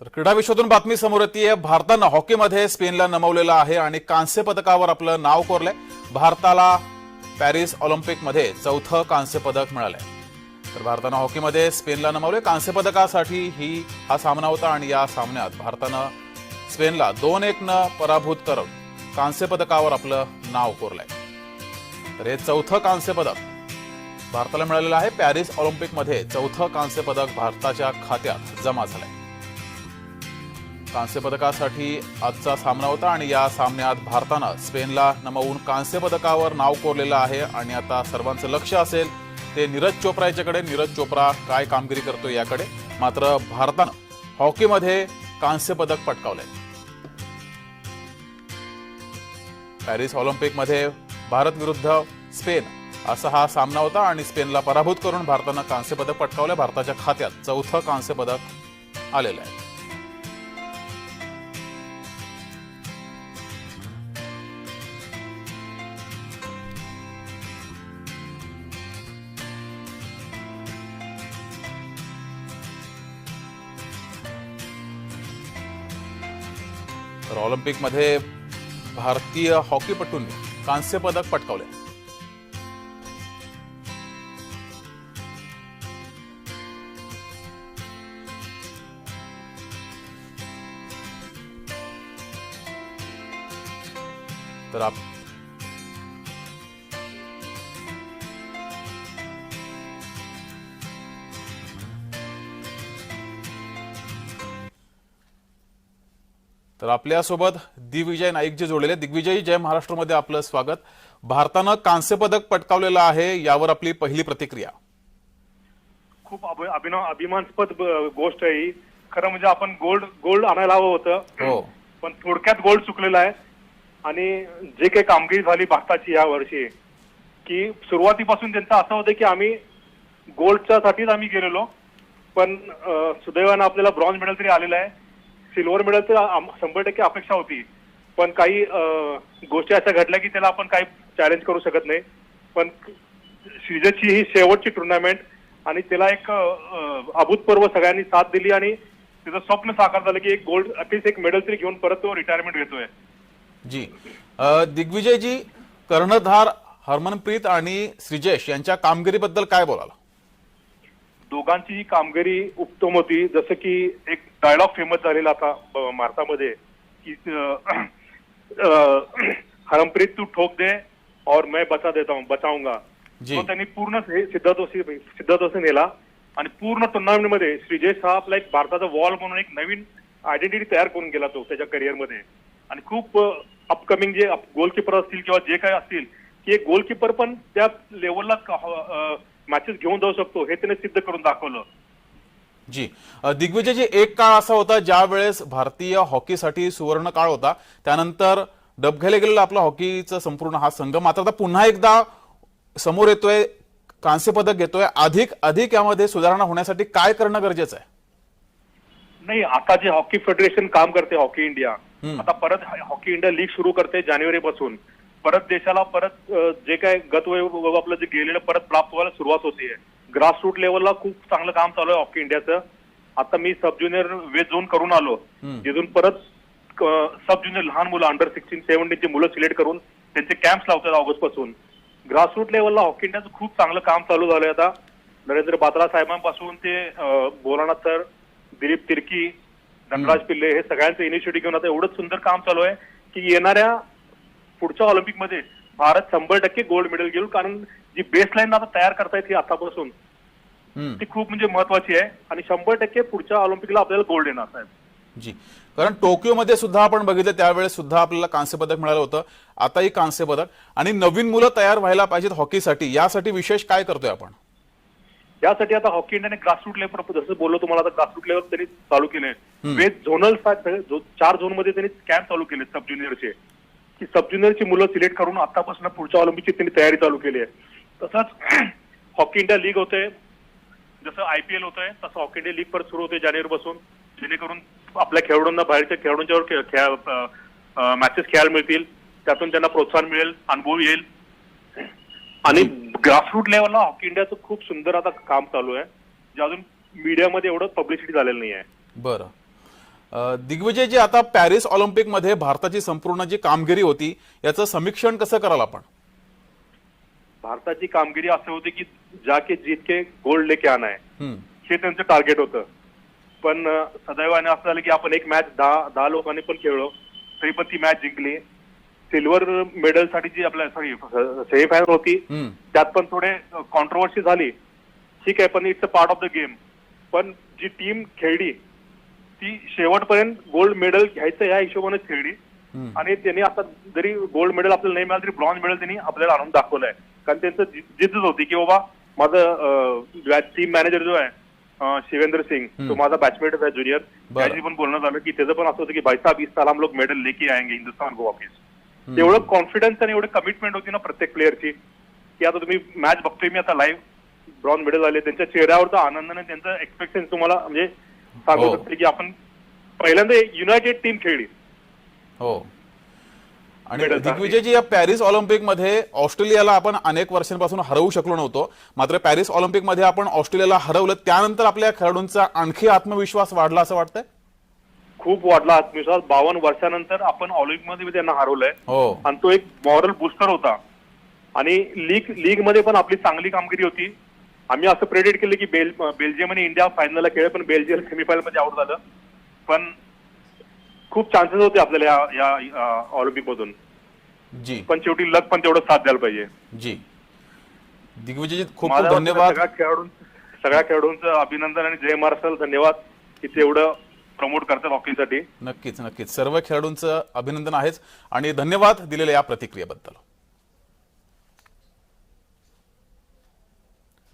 तर क्रीडा विश्वातून बातमी समोर येते. भारतानं हॉकीमध्ये स्पेनला नमवलेलं आहे आणि कांस्य पदकावर आपलं नाव कोरलंय. भारताला पॅरिस ऑलिम्पिकमध्ये चौथं कांस्य पदक मिळालंय. तर भारतानं हॉकीमध्ये स्पेनला नमवले कांस्य पदकासाठी ही हा सामना होता आणि या सामन्यात भारतानं स्पेनला दोन एक न पराभूत करून कांस्य पदकावर आपलं नाव कोरलंय. तर हे चौथं कांस्य पदक भारताला मिळालेलं आहे. पॅरिस ऑलिम्पिकमध्ये चौथं कांस्य पदक भारताच्या खात्यात जमा झालंय. कांस्यपदकासाठी आजचा सामना होता आणि या सामन्यात भारतानं स्पेनला नमवून कांस्यपदकावर नाव कोरलेलं आहे. आणि आता सर्वांचं लक्ष असेल ते नीरज चोप्रा याच्याकडे नीरज चोप्रा काय कामगिरी करतो याकडे? मात्र भारतानं हॉकीमध्ये कांस्यपदक पटकावलंय. पॅरिस ऑलिम्पिकमध्ये भारत विरुद्ध स्पेन असा हा सामना होता आणि स्पेनला पराभूत करून भारतानं कांस्यपदक पटकावलं भारताच्या खात्यात चौथं कांस्यपदक आलेलं आहे. तर ऑलिम्पिकमध्ये भारतीय हॉकीपटूंनी कांस्य पदक पटकावले. तर आप तर आपल्यासोबत दिग्विजय नाईक जे जोडलेले. दिग्विजय जय महाराष्ट्रमध्ये आपलं स्वागत. भारतानं कांस्य पदक पटकावलेलं आहे यावर आपली पहिली प्रतिक्रिया. खूप अभ- अभिनव अभिमानास्पद गोष्ट आहे ही. खरं म्हणजे आपण गोल्ड गोल्ड आणायला हवं होतं. हो. पण थोडक्यात गोल्ड चुकलेला आहे. आणि जे काही कामगिरी झाली भारताची या वर्षी की सुरुवातीपासून त्यांचं असं होतं की आम्ही गोल्डच्या साठीच आम्ही गेलेलो. पण सुदैवानं आपल्याला ब्रॉन्झ मेडल तरी आलेलं आहे. सिल्वर मेडल तर शंभर टक्के अपेक्षा होती. पण काही गोष्टी अशा घडल्या की त्याला आपण काही चॅलेंज करू शकत नाही. पण श्रीजची ही शेवटची टुर्नामेंट आणि त्याला एक अभूतपूर्व सगळ्यांनी साथ दिली आणि त्याचं स्वप्न साकार झालं की एक गोल्ड अटलिस्ट एक मेडल तरी घेऊन परत तो रिटायरमेंट घेतोय. जी. दिग्विजय दिग्विजयजी कर्णधार हरमनप्रीत आणि श्रीजेश यांच्या कामगिरीबद्दल काय बोलाल? दोघांची ही कामगिरी उत्तम होती. जसं की एक डायलॉग फेमस झालेला आता भारतामध्ये की हरमप्रीत तू ठोक दे और मैं बचा देता हूँ बचाऊंगा. त्यांनी पूर्ण हे सिद्धार्थोशी सिद्धार्थोशी नेला. आणि पूर्ण टुर्नामेंटमध्ये श्रीजेश हा आपला एक भारताचा वॉल म्हणून एक नवीन आयडेंटिटी तयार करून गेला तो त्याच्या करिअरमध्ये आणि खूप अपकमिंग जे गोलकीपर असतील किंवा जे काही असतील की एक गोलकीपर पण त्या लेवलला मॅचेस घेऊन जाऊ शकतो हे त्याने सिद्ध करून दाखवलं. जी. अ, दिग्विजयजी एक काळ असा होता ज्या वेळेस भारतीय हॉकीसाठी सुवर्ण काळ होता. त्यानंतर डबघायला गेलेला आपला हॉकीचा संपूर्ण हा संघ मात्र आता पुन्हा एकदा समोर येतोय कांस्य पदक घेतोय. अधिक अधिक यामध्ये सुधारणा होण्यासाठी काय करणं गरजेचं आहे? नाही आता जे हॉकी फेडरेशन काम करते हॉकी इंडिया. आता परत हॉकी इंडिया लीग सुरू करते जानेवारी पासून परत देशाला परत जे काय गतवैभव आपलं जे गेलेलं परत प्राप्त व्हायला सुरुवात होतीये. ग्रासरूट लेवलला खूप चांगलं काम चालू आहे हॉकी इंडियाचं आता मी सब ज्युनियर वेज झोन करून आलो. जिथून परत सब ज्युनियर लहान मुलं अंडर सिक्स्टीन सेव्हन्टीनची मुलं सिलेक्ट करून त्यांचे कॅम्प्स लावतात ऑगस्टपासून. ग्रासरूट लेवलला हॉकी इंडियाचं खूप चांगलं काम चालू झालंय आता. नरेंद्र बात्रा साहेबांपासून ते भोलानाथ सर दिलीप तिर्की धनराज पिल्ले हे सगळ्यांचं इनिशिएटिव्ह घेऊन आता एवढंच सुंदर काम चालू आहे की येणाऱ्या पुढच्या ऑलिम्पिकमध्ये भारत शंभर टक्के गोल्ड मेडल घेईल कारण जी बेसलाईन आता तयार करतायत ही आतापासून. ती खूप म्हणजे महत्वाची आहे. आणि शंभर टक्के पुढच्या ऑलिम्पिकला आपल्याला गोल्ड येणार साहेब. जी. कारण टोकियोमध्ये सुद्धा आपण बघितलं त्यावेळेस सुद्धा आपल्याला कांस्य पदक मिळालं होतं. आताही कांस्य पदक. आणि नवीन मुलं तयार व्हायला पाहिजेत हॉकीसाठी. यासाठी विशेष काय करतोय आपण? यासाठी आता हॉकी इंडियाने ग्रासरूट लेवल जसं बोललो तुम्हाला आता ग्रासरूट लेवल त्यांनी चालू केले. वेज झोनल चार झोनमध्ये त्यांनी कॅम्प चालू केले सब ज्युनियरचे की सब ज्युनियरची मुलं सिलेक्ट करून आतापासून पुढच्या ऑलिम्पिकची त्यांनी तयारी चालू केली आहे. तसंच हॉकी इंडिया लीग होते. जसं आयपीएल होतंय तसं हॉकी इंडिया लीग परत सुरू होते जानेवारी पासून. जेणेकरून आपल्या खेळाडूंना बाहेरच्या खेळाडूंच्यावर खेळ मॅचेस खेळायला मिळतील. त्यातून त्यांना प्रोत्साहन मिळेल अनुभव येईल. आणि ग्रासरूट लेवलला हॉकी इंडियाचं खूप सुंदर आता काम चालू आहे. जे अजून मीडियामध्ये एवढं पब्लिसिटी झालेलं नाही आहे. बरं. दिग्विजय जी आता पॅरिस ऑलिम्पिकमध्ये भारताची संपूर्ण जी कामगिरी होती याचं समीक्षण कसं कराल आपण? भारताची कामगिरी असं होती की ज्या के जीत के गोल्ड लेके आना है हम्म, हे त्यांचं टार्गेट होतं. पण सदैवाने असं झालं की आपण एक मॅच दहा दहा लोकांनी पण खेळलो तरी पण ती मॅच जिंकली. सिल्वर मेडलसाठी जी आपल्या सॉरी सेमीफायनल होती त्यात पण थोडे कॉन्ट्रोवर्सी झाली. ठीक आहे पण it's a part of the game पण जी टीम खेळली ती शेवटपर्यंत गोल्ड मेडल घ्यायचं या हिशोबानेच खेळली. आणि त्यांनी आता जरी गोल्ड मेडल आपल्याला नाही मिळालं तरी ब्रॉन्झ मेडल त्यांनी आपल्याला आणून दाखवलंय. कारण त्यांचं जिद्दच होती की बाबा माझं टीम मॅनेजर जो आहे शिवेंद्र सिंग तो माझा बॅचमेटच आहे ज्युनियर. त्याची पण बोलणं झालं की त्याचं पण असं होतं की भाई साहब इस साल हम लोग मेडल लेके आएंगे हिंदुस्तान को वापिस. एवढं कॉन्फिडन्स आणि एवढं कमिटमेंट होती ना प्रत्येक प्लेअरची की आता तुम्ही मॅच बघतोय मी आता लाईव्ह ब्रॉन्झ मेडल आले त्यांच्या चेहऱ्यावरचा आनंदाने त्यांचं एक्सपेक्टेशन तुम्हाला म्हणजे सांगू हो. शकते की आपण पहिल्यांदा युनायटेड टीम खेळली. हो. आणि दिग्विजयजी या पॅरिस ऑलिम्पिकमध्ये ऑस्ट्रेलियाला आपण अनेक वर्षांपासून हरवू शकलो नव्हतो. मात्र पॅरिस ऑलिम्पिकमध्ये आपण ऑस्ट्रेलियाला हरवलं त्यानंतर आपल्या खेळाडूंचा आणखी आत्मविश्वास वाढला असं वाटतंय? खूप वाढला आत्मविश्वास. बावन्न वर्षानंतर आपण ऑलिम्पिकमध्ये त्यांना हरवलंय. हो. आणि तो एक मॉरल बुस्टर होता. आणि लीग लीगमध्ये पण आपली चांगली कामगिरी होती. आम्ही असं प्रेडिक्ट केलं की बेल बेल्जियम आणि इंडिया फायनलला खेळ पण बेल्जियम सेमीफायनलमध्ये आउट झालं. पण खूप चान्सेस होते आपल्याला या या ऑलिम्पिक मधून जी. पण शेवटी लक पण तेवढं साथ द्यायला पाहिजे. जी. दिग्विजयजी खूप धन्यवाद. सगळ्या खेळाडूं सगळ्या खेळाडूंचं अभिनंदन आणि जय महाराष्ट्र धन्यवाद. की ते एवढं प्रमोट करतात हॉकीसाठी नक्कीच नक्कीच. सर्व खेळाडूंचं अभिनंदन आहेच आणि धन्यवाद दिलेल्या या प्रतिक्रियेबद्दल.